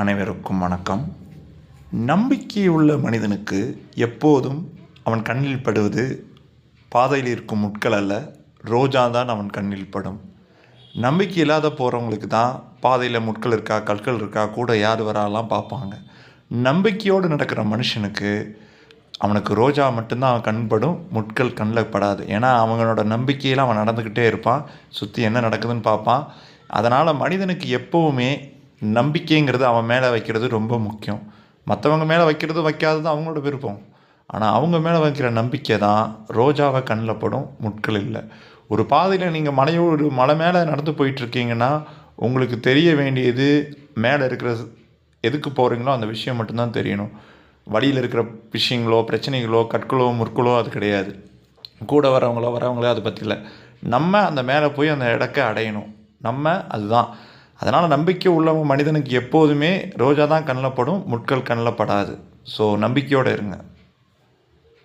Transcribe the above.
அனைவருக்கும் வணக்கம். நம்பிக்கையுள்ள மனிதனுக்கு எப்போதும் அவன் கண்ணில் படுவது பாதையில் இருக்கும் முட்கள் அல்ல ரோஜா தான் அவன் கண்ணில் படும். நம்பிக்கை இல்லாத போகிறவங்களுக்கு தான் பாதையில் முட்கள் இருக்கா கற்கள் இருக்கா கூட யார் வராலாம் பார்ப்பாங்க. நம்பிக்கையோடு நடக்கிற மனுஷனுக்கு அவனுக்கு ரோஜா மட்டும்தான் அவன் கண்படும் முட்கள் கண்ணில் படாது. ஏன்னா அவங்களோட நம்பிக்கையில் அவன் நடந்துக்கிட்டே இருப்பான் சுற்றி என்ன நடக்குதுன்னு பார்ப்பான். அதனால் மனிதனுக்கு எப்போவுமே நம்பிக்கைங்கிறது அவன் மேலே வைக்கிறது ரொம்ப முக்கியம். மற்றவங்க மேலே வைக்கிறது வைக்காதது அவங்களோட விருப்பம். ஆனால் அவங்க மேலே வைக்கிற நம்பிக்கை தான் ரோஜாவை கண்ணில் படும் முட்கள் இல்லை. ஒரு பாதையில் நீங்கள் மலையோடு மலை மேலே நடந்து போயிட்டுருக்கீங்கன்னா உங்களுக்கு தெரிய வேண்டியது மேலே இருக்கிற எதுக்கு போகிறீங்களோ அந்த விஷயம் மட்டும்தான் தெரியணும். வழியில் இருக்கிற விஷயங்களோ பிரச்சனைகளோ கற்களோ முற்களோ அது கிடையாது. கூட வரவங்களோ வரவங்களோ அதை பற்றியில் நம்ம அந்த மேலே போய் அந்த இடக்க அடையணும். நம்ம அதுதான். அதனால் நம்பிக்கை உள்ளவங்க மனிதனுக்கு எப்போதுமே ரோஜா தான் கண்ணில் படும் முட்கள் கண்ணில் படாது. ஸோ நம்பிக்கையோடு இருங்க.